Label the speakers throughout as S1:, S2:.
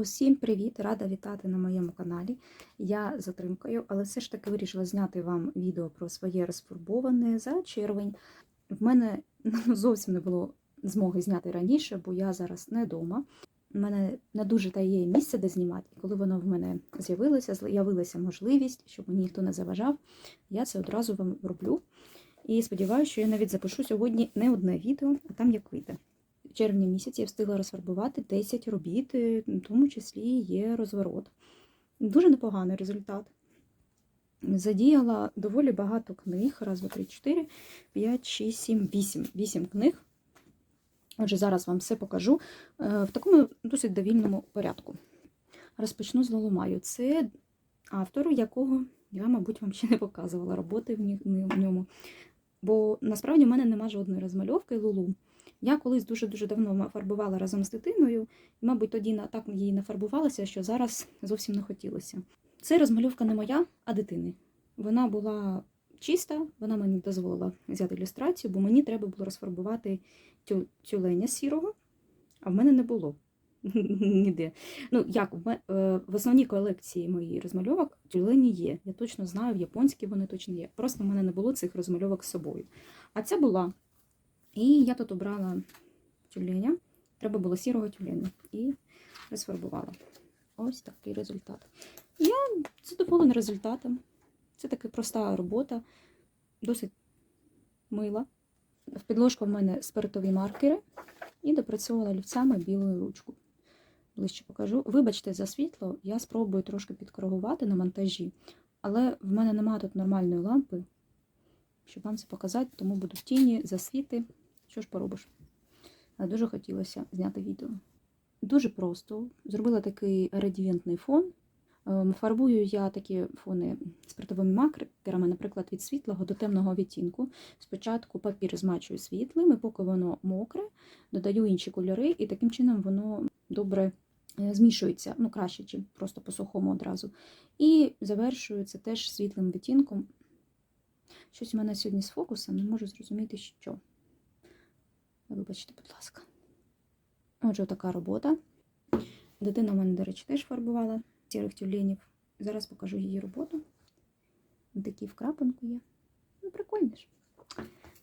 S1: Усім привіт! Рада вітати на моєму каналі. Я затримкою, але все ж таки вирішила зняти вам відео про своє розфарбоване за червень. В мене ну, зовсім не було змоги зняти раніше, бо я зараз не вдома. У мене не дуже та є місце, де знімати. І коли воно в мене з'явилося, з'явилася можливість, щоб мені ніхто не заважав, я це одразу вам роблю. І сподіваюся, що я навіть запишу сьогодні не одне відео, а там як вийде. Червні місяці я встигла розфарбувати 10 робіт, е, в тому числі є розворот. Дуже непоганий результат. Задіяла доволі багато книг. Раз, два, три, чотири, п'ять, шість, сім, вісім. Вісім книг. Отже, зараз вам все покажу е, в такому досить довільному порядку. Розпочну з Лоломаю. Це автор, якого я, мабуть, вам ще не показувала роботи в ньому. Бо насправді в мене нема жодної розмальовки Лулу. Я колись дуже-дуже давно фарбувала разом з дитиною, і, мабуть, тоді так її нафарбувалася, що зараз зовсім не хотілося. Це розмальовка не моя, а дитини. Вона була чиста, вона мені дозволила взяти ілюстрацію, бо мені треба було розфарбувати тю- тюленя сірого, а в мене не було. Ніде. Ну, як е, в основній колекції моїх розмальовок тюлені є. Я точно знаю, в японській вони точно є. Просто в мене не було цих розмальовок з собою. А ця була. І я тут обрала тюленя. Треба було сірого тюленя. І розфарбувала. Ось такий результат. Я задоволена результатом. Це така проста робота, досить мила. В підложку в мене спиртові маркери і допрацьовувала олівцями білу ручку. Ближче покажу. Вибачте за світло, я спробую трошки підкоригувати на монтажі, але в мене немає тут нормальної лампи, щоб вам це показати, тому буду тіні, засвіти. Що ж поробиш? Дуже хотілося зняти відео. Дуже просто. Зробила такий радієнтний фон. Ем, Фарбую я такі фони спиртовими маркерами, наприклад, від світлого до темного відтінку. Спочатку папір змачую світлим, і поки воно мокре, додаю інші кольори, і таким чином воно добре е, змішується, ну краще, ніж просто по сухому одразу. І завершую це теж світлим відтінком. Щось у мене сьогодні з фокусом, не можу зрозуміти, що. Вибачте, будь ласка. Отже, така робота. Дитина в мене, до речі, теж фарбувала сірих тюленів. Зараз покажу її роботу. Такі в є. Ну, прикольно ж.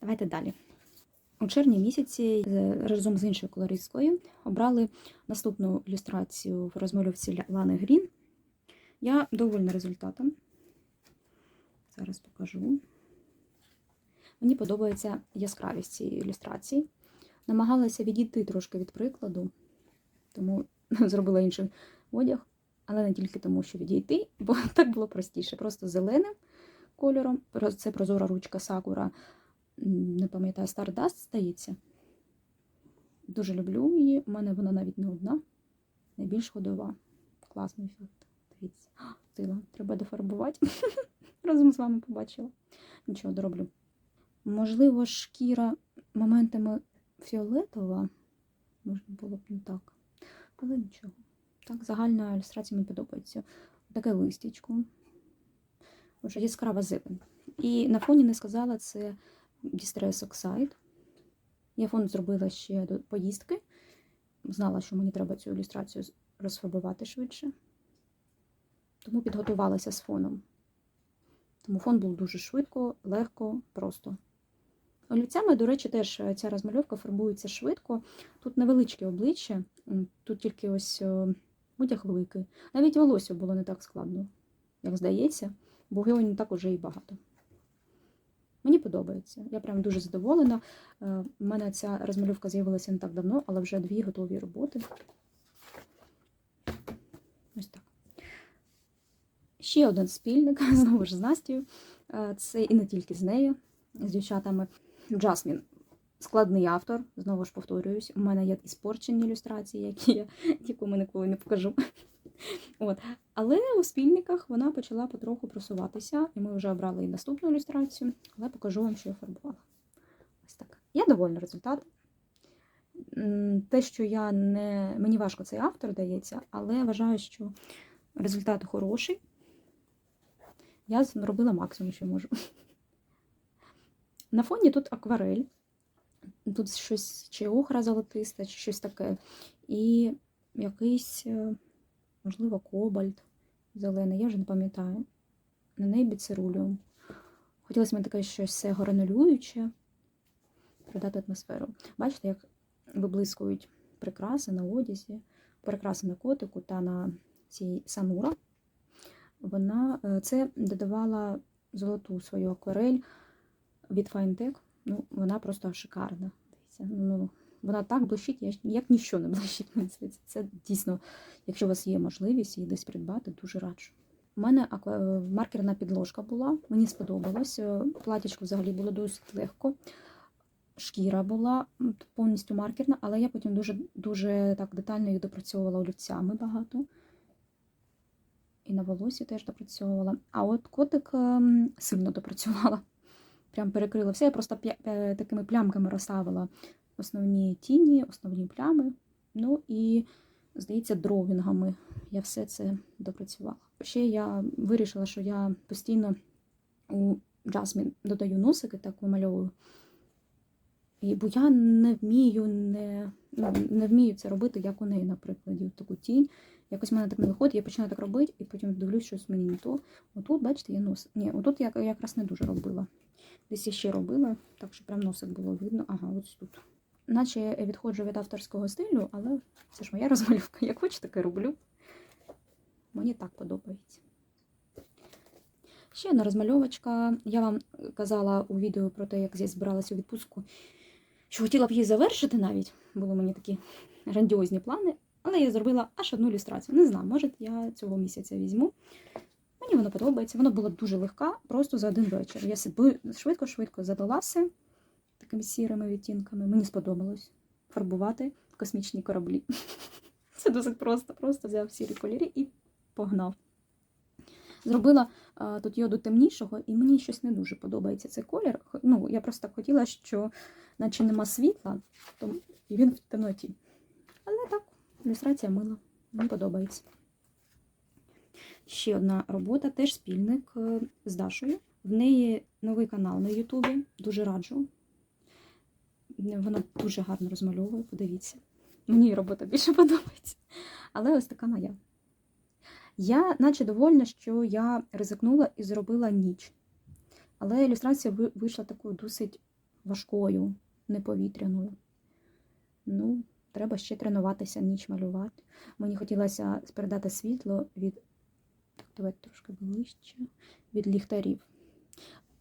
S1: Давайте далі. У червні місяці разом з іншою колористкою обрали наступну ілюстрацію в розмальовці Лани Грін. Я довольна результатом. Зараз покажу. Мені подобається яскравість цієї ілюстрації. Намагалася відійти трошки від прикладу, тому зробила інший одяг, але не тільки тому, що відійти, бо так було простіше. Просто зеленим кольором. Це прозора ручка Сакура, не пам'ятаю, Stardust здається. Дуже люблю її. У мене вона навіть не одна, найбільш ходова. Класний ефект. Дивіться. А, Стила. Треба дофарбувати. Разом з вами побачила. Нічого дороблю. Можливо, шкіра моментами фіолетова. Можна було б не так. Але нічого. Так, загальна ілюстрація мені подобається. Таке листячко. Отже, яскрава зелень. І на фоні не сказала, це Distress Oxide. Я фон зробила ще до поїздки. Знала, що мені треба цю ілюстрацію розфарбувати швидше. Тому підготувалася з фоном. Тому фон був дуже швидко, легко, просто. Олівцями, до речі, теж е, ця розмальовка фарбується швидко. Тут невеличке обличчя, тут тільки ось е, одяг великий. Навіть волосся було не так складно, як здається, бо його так уже і багато. Мені подобається. Я прям дуже задоволена. Е, У мене ця розмальовка з'явилася не так давно, але вже дві готові роботи. Ось так. Ще один спільник, знову ж з Настю. Е, Це і не тільки з нею, з дівчатами. Джасмін складний автор, знову ж повторююсь. У мене є і спорчені ілюстрації, які я нікому ніколи не покажу. От. Але у спільниках вона почала потроху просуватися, і ми вже обрали і наступну ілюстрацію, але покажу вам, що я фарбувала. Ось так. Я довольна результатом. Те, що я не. Мені важко цей автор дається, але вважаю, що результат хороший. Я зробила максимум, що можу. На фоні тут акварель. Тут щось чи охра золотиста, чи щось таке. І якийсь е, можливо, кобальт зелений, я вже не пам'ятаю. На небі цируліум. Хотілося мені таке щось все гранулююче, придати атмосферу. Бачите, як виблискують прикраси на одязі, прикраси на котику та на цій санура. Вона е, це додавала золоту свою акварель від Fine Ну, вона просто шикарна. Дивіться, ну, вона так блищить, як, як ніщо не блищить. Це дійсно, якщо у вас є можливість її десь придбати, дуже раджу. У мене е, маркерна підложка була, мені сподобалось. Е, Платічко взагалі було досить легко. Шкіра була повністю маркерна, але я потім дуже, дуже так детально їх допрацьовувала олівцями багато. І на волосі теж допрацьовувала. А от котик ем, сильно допрацювала. Прям перекрила все. Я просто такими плямками розставила основні тіні, основні плями. Ну і, здається, дровінгами я все це допрацювала. Ще я вирішила, що я постійно у джасмін додаю носики, так вимальовую. Бо я не вмію, не, ну, не вмію це робити, як у неї, наприклад, таку тінь. Якось в мене так не виходить, я починаю так робити, і потім дивлюсь, щось мені не то. Отут, бачите, я нос. Ні, отут я якраз не дуже робила. Десь я ще робила, так що прям носик було видно. Ага, ось тут. Наче я відходжу від авторського стилю, але це ж моя розмальовка. Як хочу, таке роблю. Мені так подобається. Ще одна розмальовочка. Я вам казала у відео про те, як я збиралася у відпустку, що хотіла б її завершити навіть. Були у мене такі грандіозні плани, але я зробила аж одну ілюстрацію. Не знаю, може я цього місяця візьму. Мені воно подобається. Воно було дуже легка, просто за один вечір. Я швидко-швидко задала все такими сірими відтінками. Мені сподобалось фарбувати космічні кораблі. Це досить просто. Просто взяв сірі кольори і погнав. Зробила а, тут йоду темнішого, і мені щось не дуже подобається цей колір. Ну, я просто хотіла, що наче нема світла, то і він в темноті. Але так, ілюстрація мила. Мені подобається. Ще одна робота, теж спільник е, з Дашою. В неї новий канал на Ютубі. Дуже раджу. Вона дуже гарно розмальовує, подивіться. Мені робота більше подобається. Але ось така моя. Я наче довольна, що я ризикнула і зробила ніч. Але ілюстрація вийшла такою досить важкою, неповітряною. Ну, треба ще тренуватися, ніч малювати. Мені хотілося передати світло від. Так, давайте трошки ближче. Від ліхтарів.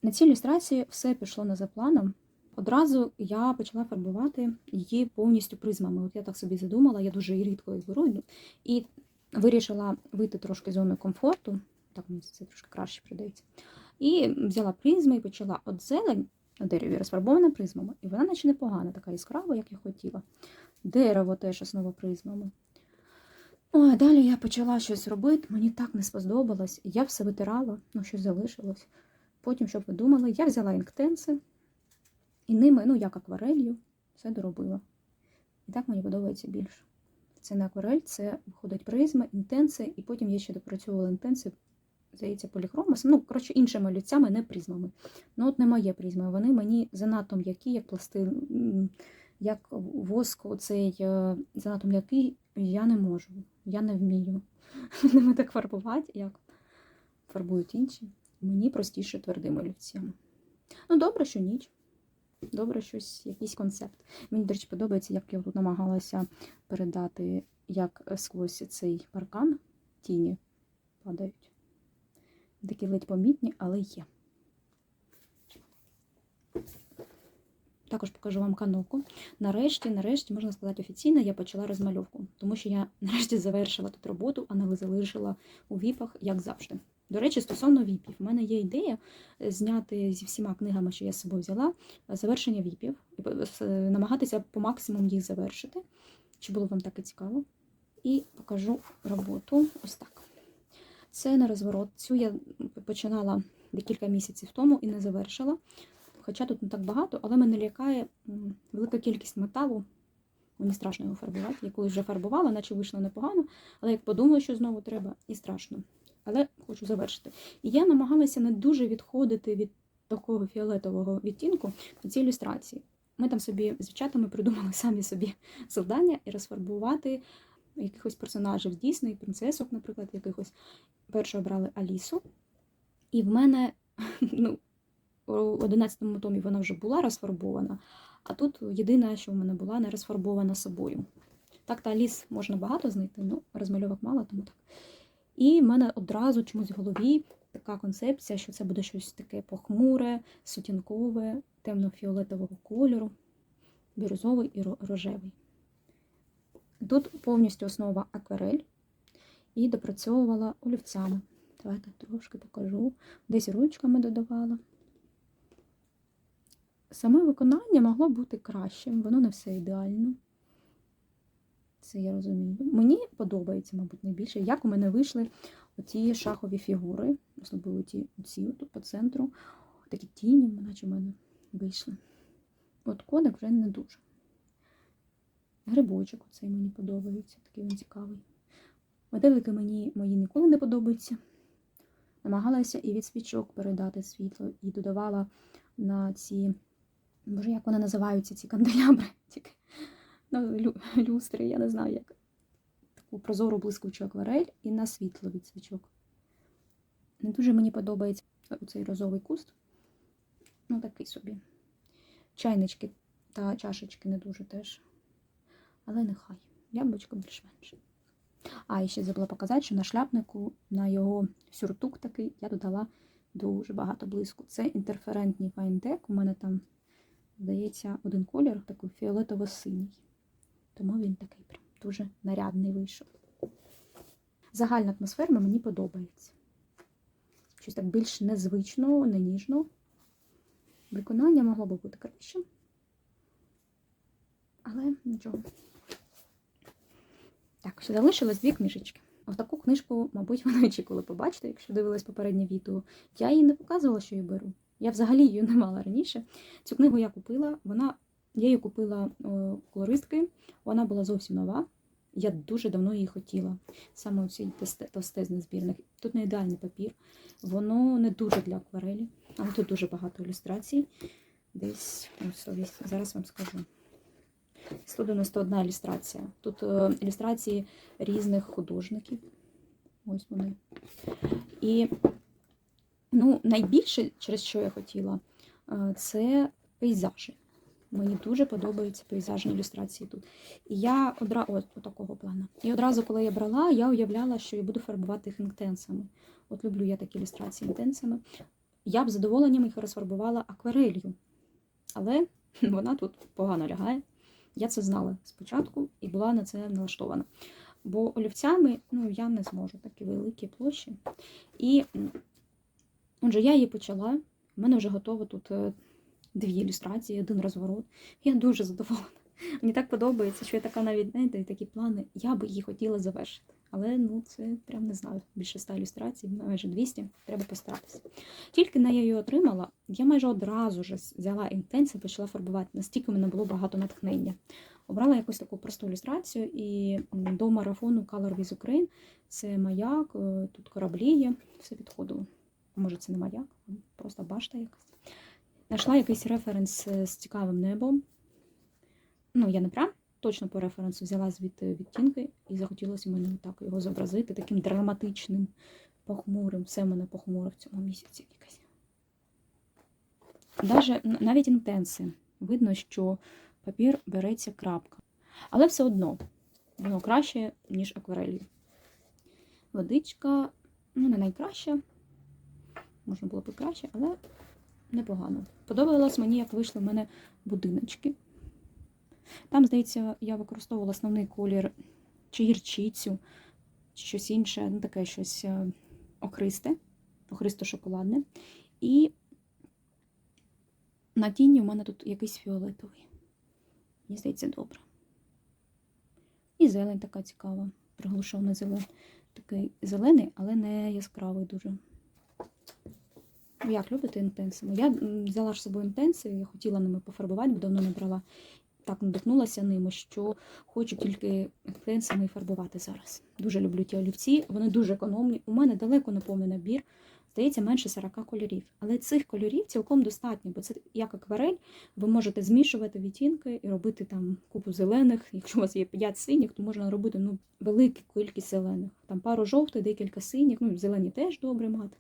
S1: На цій ілюстрації все пішло не за планом. Одразу я почала фарбувати її повністю призмами. От я так собі задумала, я дуже рідко їх беру. І вирішила вийти трошки з зони комфорту. Так, мені це трошки краще придається. І взяла призми і почала от зелень на дереві розфарбована призмами. І вона наче непогана, така яскрава, як я хотіла. Дерево теж основа призмами. Ой, далі я почала щось робити, мені так не сподобалось. Я все витирала, ну щось залишилось. Потім, щоб ви думали, я взяла інктенси і ними, ну як акварелью, все доробила. І так мені подобається більше. Це не акварель, це виходить призма, інтенси, і потім я ще допрацьовувала інтенси, здається, поліхромосом. Ну, коротше, іншими олівцями, не призмами. Ну, от не моє призми. Вони мені занадто м'які, як пластин, як воск, оцей е, занадто м'який, я не можу. Я не вмію ними так фарбувати, як фарбують інші. Мені простіше твердими олівцями. Ну, добре, що ніч. Добре, щось, якийсь концепт. Мені, до речі, подобається, як я тут намагалася передати, як сквозь цей паркан тіні падають. Такі ледь помітні, але є. Також покажу вам кануку. Нарешті, нарешті, можна сказати, офіційно я почала розмальовку, тому що я нарешті завершила тут роботу, а не залишила у віпах, як завжди. До речі, стосовно віпів, у мене є ідея е, зняти зі всіма книгами, що я з собою взяла, е, завершення віпів і намагатися по максимуму їх завершити. Чи було вам таке цікаво? І покажу роботу ось так. Це на розворот. Цю я починала декілька місяців тому і не завершила. Хоча тут не так багато, але мене лякає велика кількість металу. Мені страшно його фарбувати. Я колись вже фарбувала, наче вийшло непогано, але як подумала, що знову треба, і страшно. Але хочу завершити. І я намагалася не дуже відходити від такого фіолетового відтінку на цій ілюстрації. Ми там собі з дівчатами придумали самі собі завдання і розфарбувати якихось персонажів з Дісней, принцесок, наприклад, якихось. Перше обрали Алісу. І в мене ну, у 11 томі вона вже була розфарбована, а тут єдине, що в мене була не розфарбована собою. Так, та Аліс можна багато знайти, ну розмальовок мало, тому так. І в мене одразу чомусь в голові така концепція, що це буде щось таке похмуре, сутінкове, темно-фіолетового кольору, бірюзовий і рожевий. Тут повністю основа акварель і допрацьовувала олівцями. Давайте трошки покажу. Десь ручками додавала. Саме виконання могло бути кращим, воно не все ідеально. Це я розумію. Мені подобається, мабуть, найбільше, як у мене вийшли оці шахові фігури, особливо ті оці тут по центру. Такі тіні, наче в мене вийшли. От коник вже не дуже. Грибочок оцей мені подобається, такий він цікавий. Метелики мені мої ніколи не подобаються. Намагалася і від свічок передати світло, і додавала на ці, боже, як вони називаються, ці канделябри, ну, лю- люстри, я не знаю як. Таку прозору блискучу акварель і на світло від свічок. Не дуже мені подобається цей розовий куст. Ну, такий собі. Чайнички та чашечки не дуже теж. Але нехай. Яблучко більш-менш. А, і ще забула показати, що на шляпнику, на його сюртук такий, я додала дуже багато блиску. Це інтерферентний файндек. У мене там, здається, один колір, такий фіолетово-синій. Тому він такий прям дуже нарядний вийшов. Загальна атмосфера мені подобається. Щось так більш незвично, не ніжно. Виконання могло би бути кращим. Але нічого. Так, ще залишилось дві книжечки. Ось таку книжку, мабуть, ви очікували побачити, якщо дивились попереднє відео. Я її не показувала, що її беру. Я взагалі її не мала раніше. Цю книгу я купила. Вона, я її купила колористки. Вона була зовсім нова. Я дуже давно її хотіла. Саме у цій товстезний збірник. Тут не ідеальний папір. Воно не дуже для акварелі, але тут дуже багато ілюстрацій. Десь ось, ось зараз вам скажу. 191 ілюстрація. Тут е, ілюстрації різних художників. Ось вони. І ну, найбільше, через що я хотіла, е, це пейзажі. Мені дуже подобаються пейзажні ілюстрації тут. І я одразу ось такого плану. І одразу, коли я брала, я уявляла, що я буду фарбувати їх інтенсами. От люблю я такі ілюстрації інтенсами. Я б задоволенням їх розфарбувала акварелью. Але вона тут погано лягає. Я це знала спочатку і була на це налаштована. Бо олівцями ну, я не зможу такі великі площі. І, отже, я її почала. У мене вже готово тут е, дві ілюстрації, один розворот. Я дуже задоволена. Мені так подобається, що я така навіть, знаєте, такі плани. Я би її хотіла завершити. Але ну, це прям не знаю. Більше 100 ілюстрацій, майже 200, треба постаратися. Тільки на я її отримала, я майже одразу ж взяла інтенсив і почала фарбувати. Настільки в мене було багато натхнення. Обрала якусь таку просту ілюстрацію і до марафону Color with Ukraine це маяк, е, тут кораблі є, все підходило. Може, це не маяк, просто башта якась. Знайшла якийсь референс е, з цікавим небом. Ну, я не прям точно по референсу взяла звідти відтінки і захотілося мені так його зобразити, таким драматичним, похмурим. Все в мене похмуро в цьому місяці якесь. Даже, навіть інтенси. Видно, що папір береться крапка. Але все одно воно краще, ніж акварелью. Водичка, ну, не найкраща. Можна було б краще, але непогано. Подобалось мені, як вийшли в мене будиночки. Там, здається, я використовувала основний колір чи гірчицю, чи щось інше, ну таке щось е, охристе, охристо-шоколадне. І на тіні у мене тут якийсь фіолетовий. Мені здається, добре. І зелень така цікава, приглушений зелень. Такий зелений, але не яскравий дуже. Ви Як любите інтенсами? Я взяла ж з собою інтенси, я хотіла ними пофарбувати, бо давно не брала. Так надихнулася ними, що хочу тільки інтенсами фарбувати зараз. Дуже люблю ті олівці, вони дуже економні. У мене далеко не повний набір. здається, менше 40 кольорів. Але цих кольорів цілком достатньо, бо це як акварель, ви можете змішувати відтінки і робити там купу зелених. Якщо у вас є 5 синіх, то можна робити ну, велику кількість зелених. Там пару жовтих, декілька синіх, ну зелені теж добре мати.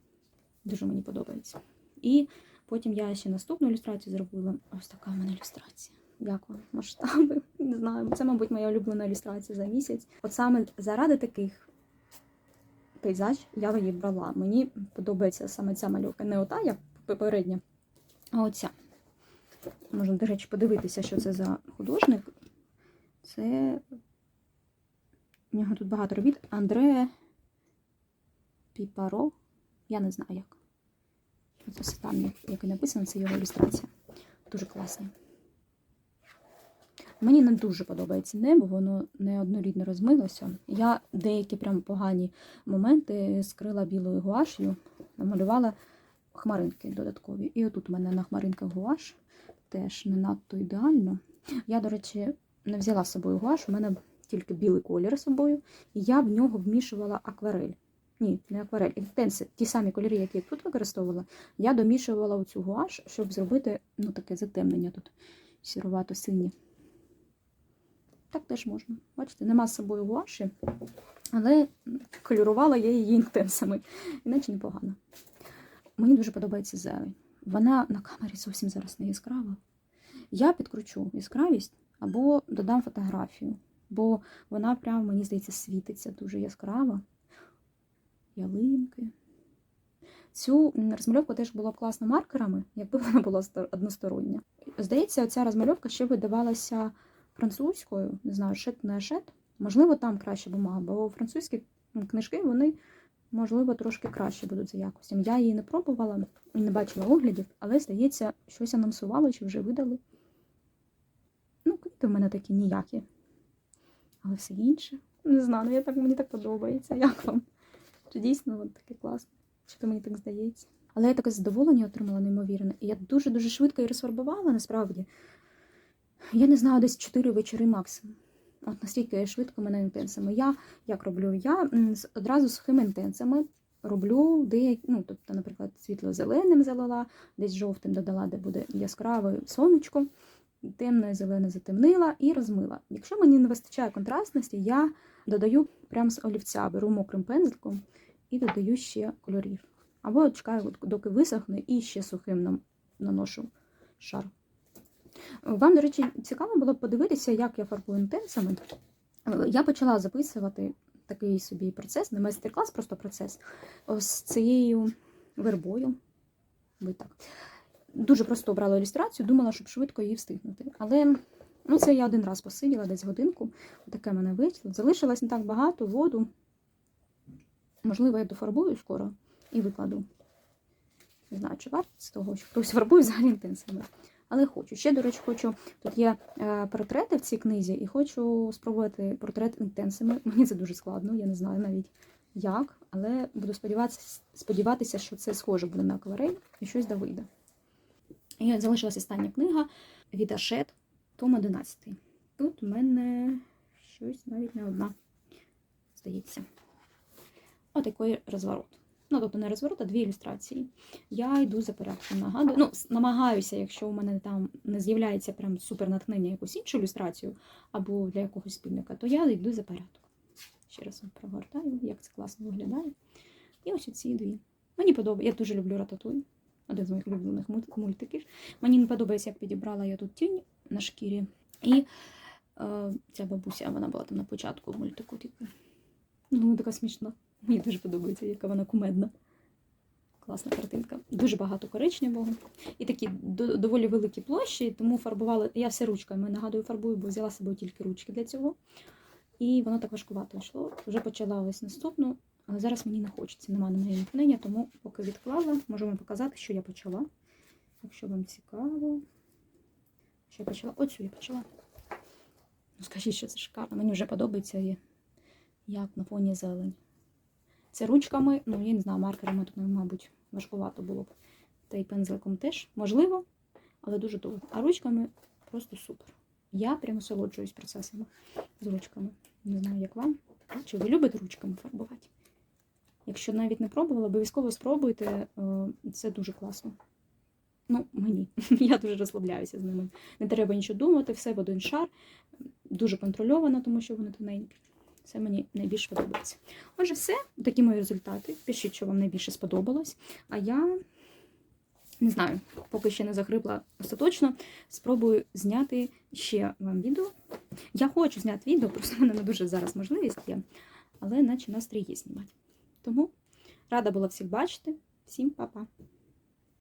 S1: Дуже мені подобається. І потім я ще наступну ілюстрацію зробила. Ось така в мене ілюстрація. Дякую, масштаби. Не знаю. Це, мабуть, моя улюблена ілюстрація за місяць. От саме заради таких пейзаж я її брала. Мені подобається саме ця мальовка. Не ота, як попередня, а оця. Можна, до речі, подивитися, що це за художник. Це. У нього тут багато робіт. Андре Піпаро. Я не знаю як. Ось там, як, і написано, це його ілюстрація. Дуже класні. Мені не дуже подобається небо, воно неоднорідно розмилося. Я деякі прям погані моменти скрила білою гуаш'ю, намалювала хмаринки додаткові. І отут у мене на хмаринках гуаш теж не надто ідеально. Я, до речі, не взяла з собою гуаш, у мене тільки білий колір з собою, і я в нього вмішувала акварель. Ні, не акварель, інтенси. Ті самі кольори, які я тут використовувала, я домішувала оцю гуаш, щоб зробити ну, таке затемнення тут сірувато-синє. Так теж можна. Бачите, нема з собою гуаші, але кольорувала я її інтенсами. Іначе непогано. Мені дуже подобається зелень. Вона на камері зовсім зараз не яскрава. Я підкручу яскравість або додам фотографію, бо вона прям, мені здається, світиться дуже яскраво. Ялинки. Цю розмальовку теж було б класно маркерами, якби вона була одностороння. Здається, ця розмальовка ще видавалася французькою, не знаю, шит не шит. Можливо, там краще бумага, бо французькі книжки, вони, можливо, трошки краще будуть за якостям. Я її не пробувала і не бачила оглядів, але, здається, щось анонсували чи вже видали. Ну, квіти в мене такі ніякі. Але все інше. Не знаю, ну я так, мені так подобається. Як вам? Чи дійсно от таке класно? Чи то мені так здається? Але я таке задоволення отримала неймовірне. І я дуже-дуже швидко її розфарбувала, насправді. Я не знаю, десь 4 вечори максимум. От настільки швидко мене інтенсами. Я як роблю? Я одразу сухими інтенсами роблю деякі, ну, тобто, наприклад, світло-зеленим залила, десь жовтим додала, де буде яскраве сонечко, темне зелене затемнила і розмила. Якщо мені не вистачає контрастності, я додаю прямо з олівця, беру мокрим пензликом і додаю ще кольорів. Або чекаю, доки висохне, і ще сухим наношу шар. Вам, до речі, цікаво було б подивитися, як я фарбую інтенсами. Я почала записувати такий собі процес, не майстер-клас, просто процес з цією вербою. Так. Дуже просто обрала ілюстрацію, думала, щоб швидко її встигнути. Але ну, це я один раз посиділа, десь годинку. Таке мене вийшло. Залишилось не так багато воду. Можливо, я дофарбую скоро і викладу. Не знаю, чи варто з того, що хтось фарбує взагалі інтенсивно. Але хочу. Ще, до речі, хочу. Тут є е, портрети в цій книзі, і хочу спробувати портрет інтенсами. Мені це дуже складно, я не знаю навіть як, але буду сподіватися, сподіватися, що це схоже буде на акварель і щось да вийде. І залишилася остання книга від Ашет, Том 11. Тут у мене щось навіть не одна, здається. Отакий розворот. Ну, тобто не розворот, а дві ілюстрації. Я йду за порядком. Нагадую. Ну, намагаюся, якщо у мене там не з'являється прям супер натхнення якусь іншу ілюстрацію або для якогось спільника, то я йду за порядком. Ще раз вам прогортаю, як це класно виглядає. І ось ці дві. Мені подобається, я дуже люблю рататуй, один з моїх улюблених мультиків. Мені не подобається, як підібрала я тут тінь на шкірі. І е, ця бабуся, вона була там на початку мультику. Типу. Ну, така смішна. Мені дуже подобається, яка вона кумедна. Класна картинка. Дуже багато коричневого. І такі доволі великі площі, тому фарбувала. Я все ручками нагадую, фарбую, бо взяла собою тільки ручки для цього. І воно так важкувато йшло. Вже почала ось наступну, але зараз мені не хочеться, немає на неї натхнення, тому поки відклала, можу вам показати, що я почала. Якщо вам цікаво, що я почала. Оцю я почала. Ну, скажіть, що це шикарно. Мені вже подобається, як на фоні зелень. Це ручками, ну, я не знаю, маркерами тут, мабуть, важкувато було б. Та й пензликом теж можливо, але дуже довго. А ручками просто супер. Я прямо насолоджуюсь процесами з ручками. Не знаю, як вам. Чи ви любите ручками фарбувати? Якщо навіть не пробували, обов'язково спробуйте. е, Це дуже класно. Ну, мені. Я дуже розслабляюся з ними. Не треба нічого думати, все в один шар. Дуже контрольовано, тому що вони тоненькі. Це мені найбільше подобається. Отже, все, такі мої результати. Пишіть, що вам найбільше сподобалось. А я не знаю, поки ще не загрибла остаточно. Спробую зняти ще вам відео. Я хочу зняти відео, просто в мене не дуже зараз можливість є, але наче настрій є знімати. Тому рада була всіх бачити. Всім па-па!